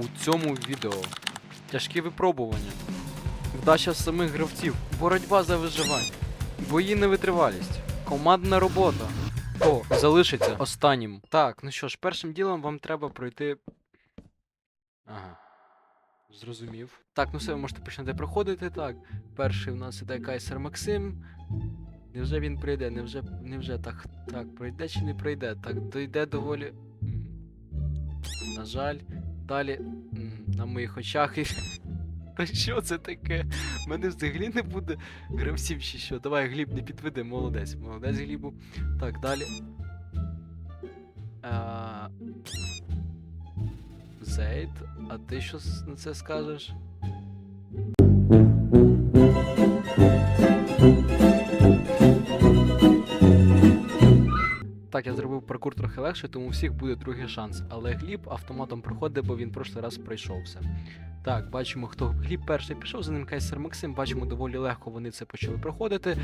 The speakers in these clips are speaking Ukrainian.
у цьому відео. Тяжкі випробування. Вдача самих гравців. Боротьба за виживання. Бої на витривалість. Командна робота. О, залишиться останнім. Так, ну що ж, першим ділом вам треба пройти. Ага. Зрозумів. Так, ну все, ви можете починати проходити. Так. Перший у нас іде Кайсер Максим. Невже він прийде? Невже, невже так, так, пройде чи не пройде? Так, дойде доволі. На жаль. Далі. На моїх очах. і- Та що це таке? Мене взагалі не буде гравців чи що. Давай, Гліб, не підведи, молодець. Молодець Глібу. Так, далі. А... Зейд, а ти що на це скажеш? Так, я зробив паркур трохи легше, тому у всіх буде другий шанс. Але Гліб автоматом проходить, бо він прошлий раз пройшов все. Так, бачимо, хто Гліб перший пішов, за ним Кайсер Максим. Бачимо, доволі легко вони це почали проходити.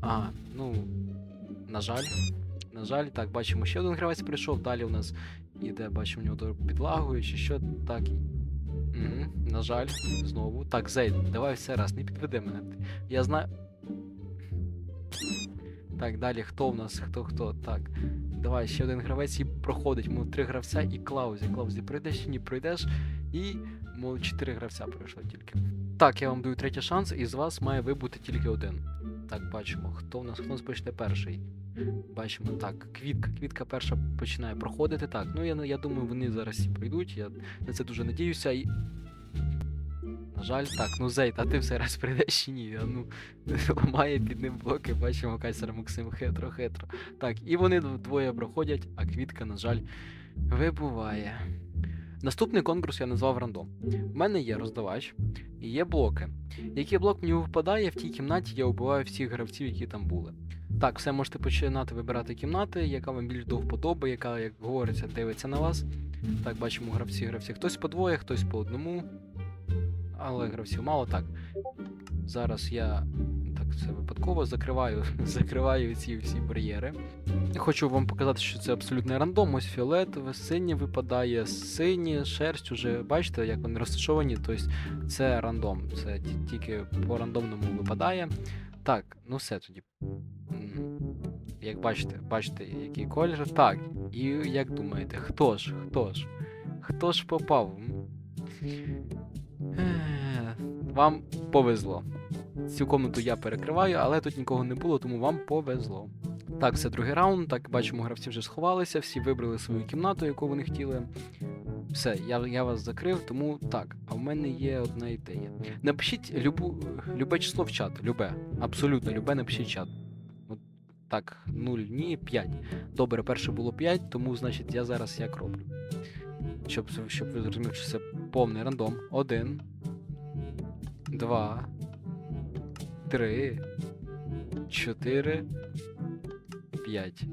А, ну, на жаль. На жаль, так, бачимо, ще один гравець прийшов. Далі у нас іде, бачимо, у нього підлагою чи що. Так. Угу, на жаль, знову. Так, Зейд, давай все раз, не підведи мене. Я знаю. Так, далі, хто в нас? Хто хто? Так. Давай, ще один гравець і проходить. Мов три гравця і Клаузі. Клаузі, пройдеш чи ні пройдеш. І, мов, чотири гравця пройшло тільки. Так, я вам даю третій шанс, і з вас має вибути тільки один. Так, бачимо, хто в нас, хто у нас почне перший. Бачимо, так, квітка. Квітка перша починає проходити. Так, ну я, я думаю, вони зараз всі пройдуть. Я на це дуже надіюся. І... На жаль, так, ну Зейд, а ти все раз прийдеш чи ні? А ну ламає під ним блоки, бачимо Кайсер Максим хитро. Так, і вони двоє проходять, а квітка, на жаль, вибуває. Наступний конкурс я назвав рандом. У мене є роздавач і є блоки. Який блок мені випадає, в тій кімнаті я вбиваю всіх гравців, які там були. Так, все можете починати вибирати кімнати, яка вам більш до яка, як говориться, дивиться на вас. Так, бачимо гравці, гравці. Хтось по двоє, хтось по одному. Але гравців мало так. Зараз я так це випадково закриваю, закриваю ці всі бар'єри. Хочу вам показати, що це абсолютний рандом. Ось фіолетове, синє випадає, синє, шерсть уже бачите, як вони розташовані. Тобто це рандом. Це тільки по рандомному випадає. Так, ну все тоді. Як бачите, бачите, який колір. Так. І як думаєте, хто ж? Хто ж? Хто ж попав? Вам повезло. Цю комнату я перекриваю, але тут нікого не було, тому вам повезло. Так, це другий раунд. Так, бачимо, гравці вже сховалися, всі вибрали свою кімнату, яку вони хотіли. Все, я, я вас закрив, тому так. А в мене є одна ідея. Напишіть любу, любе число в чат. Любе. Абсолютно любе напишіть чат. От так, 0, ні, 5. Добре, перше було 5, тому значить я зараз як роблю. Щоб, щоб ви зрозуміли, що це повний рандом. Один. Два. Три. Чотири. П'ять.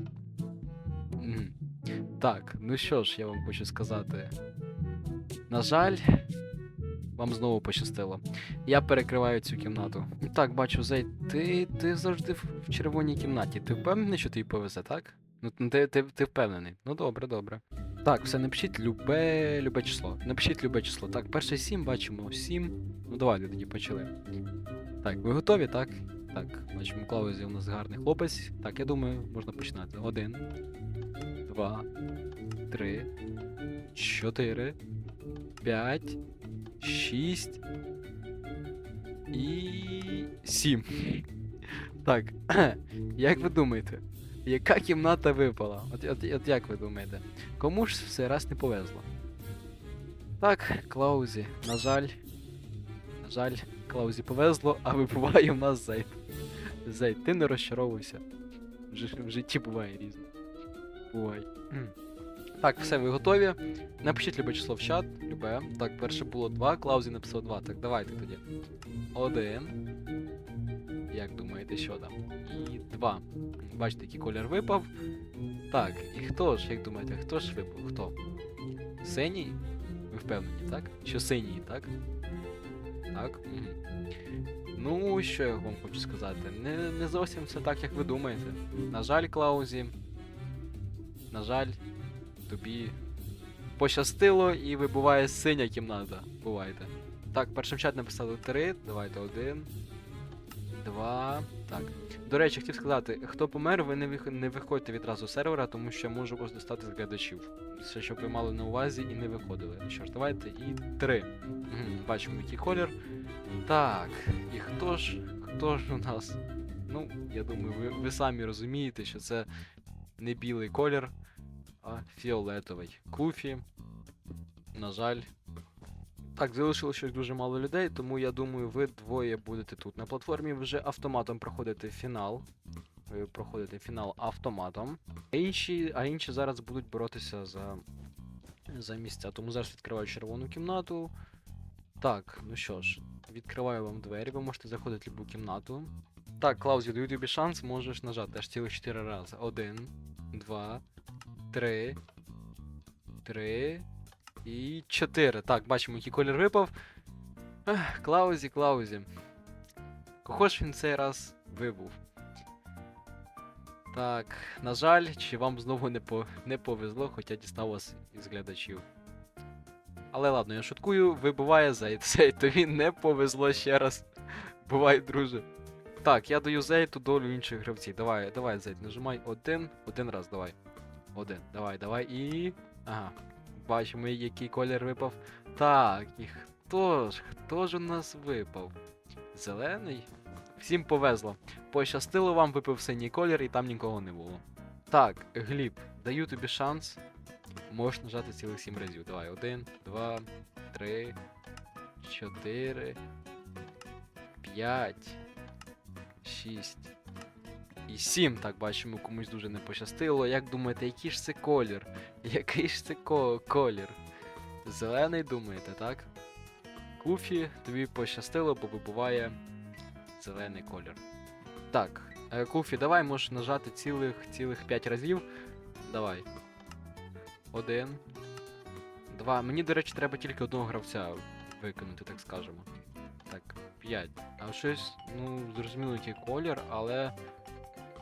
Так, ну що ж, я вам хочу сказати. На жаль, вам знову пощастило. Я перекриваю цю кімнату. Так, бачу, Зей, ти, ти завжди в червоній кімнаті. Ти впевнений, що тобі повезе, так? Ну, ти, ти, ти впевнений. Ну добре, добре. Так, все, напишіть любе, любе число. Напишіть любе число. Так, перше 7, бачимо 7. Ну давайте тоді почали. Так, ви готові, так? Так, бачимо, Клаузі у нас гарний хлопець. Так, я думаю, можна починати. Один, два, три, чотири, п'ять, шість і сім. Так, як ви думаєте, яка кімната випала? От, от, от як ви думаєте? Кому ж все раз не повезло? Так, Клаузі, на жаль. На жаль, Клаузі повезло, а вибуває в нас Зейд. Зейд, ти не розчаровуйся. В, житті буває різне. Бувай. Так, все, ви готові? Напишіть любе число в чат, любе. Так, перше було 2, Клаузі написав 2. Так, давайте тоді. Один. Як думаєте, що там? І 2. Бачите, який колір випав. Так, і хто ж, як думаєте, хто ж випав? Хто? Синій? Ви впевнені, так? Що синій, так? Так. Ну, що я вам хочу сказати? Не, не зовсім все так, як ви думаєте. На жаль, Клаузі. На жаль, тобі пощастило і вибуває синя кімната. Бувайте. Так, першим чат написали 3. Давайте один. Два. Так. До речі, хотів сказати, хто помер, ви не, вих... не виходьте відразу з сервера, тому що можу вас достати з глядачів. Все, щоб ви мали на увазі і не виходили. Ну що ж, давайте і три. Бачимо, який колір. Так, і хто ж, хто ж у нас? Ну, я думаю, ви, ви самі розумієте, що це не білий колір, а фіолетовий. Куфі. На жаль. Так, залишилося щось дуже мало людей, тому я думаю, ви двоє будете тут. На платформі вже автоматом проходите фінал. Ви проходите фінал автоматом. А інші, а інші зараз будуть боротися за, за місця. Тому зараз відкриваю червону кімнату. Так, ну що ж, відкриваю вам двері, ви можете заходити в будь-яку кімнату. Так, Клаузі, даю тобі шанс, можеш нажати аж цілих 4 рази. Один, два, три, три і чотири. Так, бачимо, який колір випав. Клаузі, Клаузі. Кого ж він цей раз вибув? Так, на жаль, чи вам знову не, по... не повезло, хоча дістав вас із глядачів. Але ладно, я шуткую, вибиває зейт. Зейтові не повезло ще раз. Бувай, друже. Так, я даю зейту долю інших гравців. Давай, давай, зейт, нажимай один, один раз, давай. Один, давай, давай і. Ага. Бачимо, який колір випав. Так, і хто ж? Хто ж у нас випав? Зелений? Всім повезло. Пощастило вам, випив синій колір і там нікого не було. Так, Гліб, даю тобі шанс. Можеш нажати цілих сім разів. Давай, один, два, три, чотири, п'ять, шість. І сім, так бачимо, комусь дуже не пощастило. Як думаєте, який ж це колір? Який ж це ко- колір? Зелений думаєте, так? Куфі, тобі пощастило, бо вибуває зелений колір. Так, е, Куфі, давай можеш нажати цілих цілих 5 разів. Давай. Один. Два. Мені, до речі, треба тільки одного гравця виконати, так скажемо. Так, 5. А щось, ну, зрозуміло, який колір, але.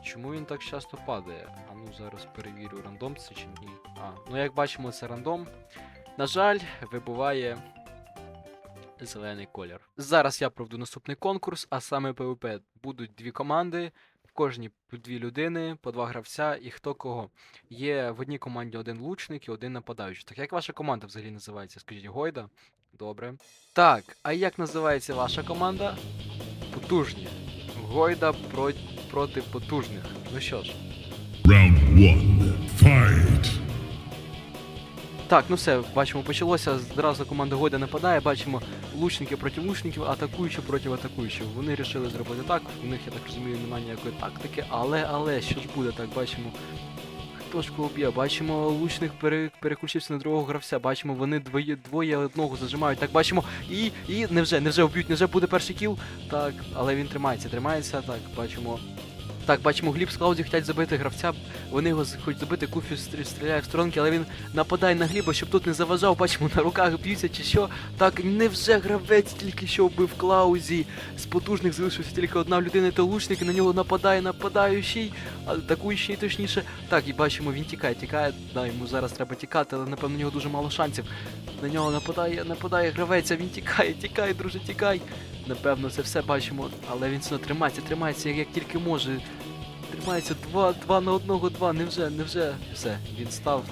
Чому він так часто падає? А ну зараз перевірю, рандом це чи ні. А, ну як бачимо, це рандом. На жаль, вибуває зелений колір. Зараз я проведу наступний конкурс, а саме PvP. Будуть дві команди, в кожній по дві людини, по два гравця і хто кого. Є в одній команді один лучник і один нападаючий. Так як ваша команда взагалі називається? Скажіть, Гойда? Добре. Так, а як називається ваша команда? Потужні. Гойда про... проти потужних. Ну що ж. Round one. Fight. Так, ну все, бачимо, почалося. Зразу команда Гойда нападає, бачимо лучники проти лучників, атакуючі проти атакуючих. Вони вирішили зробити так. У них, я так розумію, немає ніякої тактики, але, але, що ж буде, так, бачимо. Хто ж кого б'є? Бачимо, лучник пере, переключився на другого гравця. Бачимо, вони двоє, двоє одного зажимають. Так, бачимо. І. І невже, невже вб'ють, невже буде перший кіл. Так, але він тримається, тримається. Так, бачимо. Так, бачимо, Гліб з Клауді хочуть забити гравця. Вони його хочуть забити, Куфі стрі- стріляє в сторонки, але він нападає на Гліба, щоб тут не заважав. Бачимо, на руках б'ються чи що. Так, невже гравець тільки що вбив Клаузі. З потужних залишився тільки одна людина, то лучник, і на нього нападає нападаючий, атакуючий точніше. Так, і бачимо, він тікає, тікає. Да, йому зараз треба тікати, але напевно у нього дуже мало шансів. На нього нападає, нападає гравець, а він тікає, тікає, друже, тікай. Напевно, це все бачимо, але він все тримається, тримається як, як тільки може. Тримається два, два на одного, два, невже, невже. Все, він став.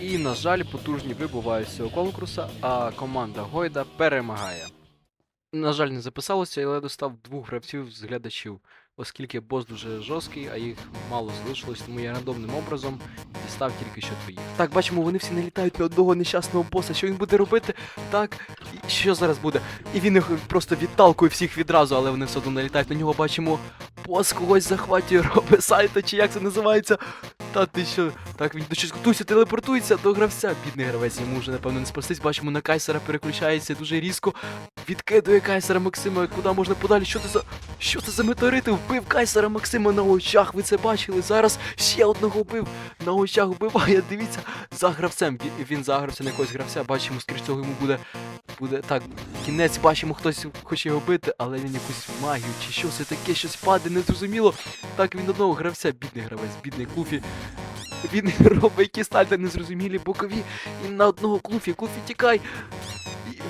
І, на жаль, потужні вибувають з цього конкурсу, а команда Гойда перемагає. На жаль, не записалося, але достав двох гравців з глядачів, оскільки бос дуже жорсткий, а їх мало залишилось, тому я рандомним образом дістав тільки що твоїх. Так, бачимо, вони всі налітають на одного нещасного боса. Що він буде робити? Так, що зараз буде? І він їх просто відталкує всіх відразу, але вони все одно налітають на нього. Бачимо, пос когось захватює, робить сайта, чи як це називається. Та ти що? Так, він до готується, телепортується до гравця. Бідний гравець, йому вже напевно не спастись. Бачимо, на Кайсера переключається дуже різко. Відкидує Кайсера Максима, куди можна подалі. Що це за. Що це за метеорити? Вбив Кайсера Максима на очах. Ви це бачили? Зараз ще одного вбив. На очах вбиває. Дивіться, за гравцем. Він, він загрався на якогось гравця. Бачимо, скрізь цього йому буде. Буде так, кінець бачимо, хтось хоче його бити, але він якусь магію чи що це таке, щось падає, незрозуміло. Так він одного гравця, бідний гравець, бідний Куфі. Він робить якісь сальто незрозумілі бокові. І на одного клуфі, клуфі тікай.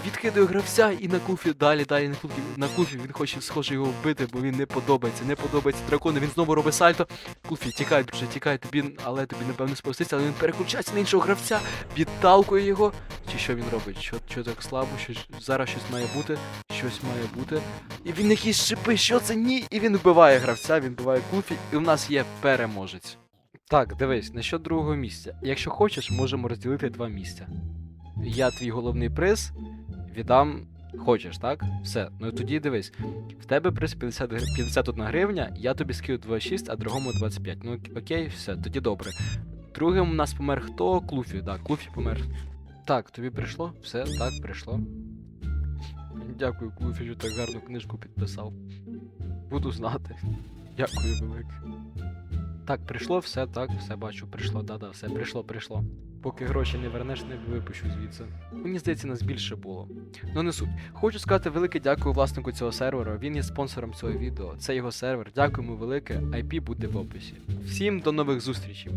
Відкидує гравця і на клуфі далі, далі на клуфі. На клуфі він хоче схоже його вбити, бо він не подобається. Не подобається дракону. Він знову робить сальто. Клуфі, тікай, друже, тікай, тобі, але тобі напевно спуститься, але він переключається на іншого гравця, підталкує його. Чи що він робить? Що, що так слабо? Що, зараз щось має бути, щось має бути. І він якісь шипи, що це ні? І він вбиває гравця, він вбиває Клуфі, і у нас є переможець. Так, дивись, насчет другого місця. Якщо хочеш, можемо розділити два місця. Я твій головний приз віддам. Хочеш, так? Все. Ну і тоді дивись. В тебе приз 50, 51 гривня, я тобі скину 26, а другому 25. Ну окей, все, тоді добре. Другим у нас помер хто? Клуфі, так, Клуфі помер. Так, тобі прийшло? Все, так, прийшло. Дякую, Клуфі, що так гарну книжку підписав. Буду знати. Дякую велике. Так, прийшло, все, так, все бачу, прийшло, да-да, все, прийшло, прийшло. Поки гроші не вернеш, не випущу звідси. Мені здається, нас більше було. Ну не суть. Хочу сказати велике дякую власнику цього сервера. Він є спонсором цього відео. Це його сервер. Дякуємо велике. IP буде в описі. Всім до нових зустрічей.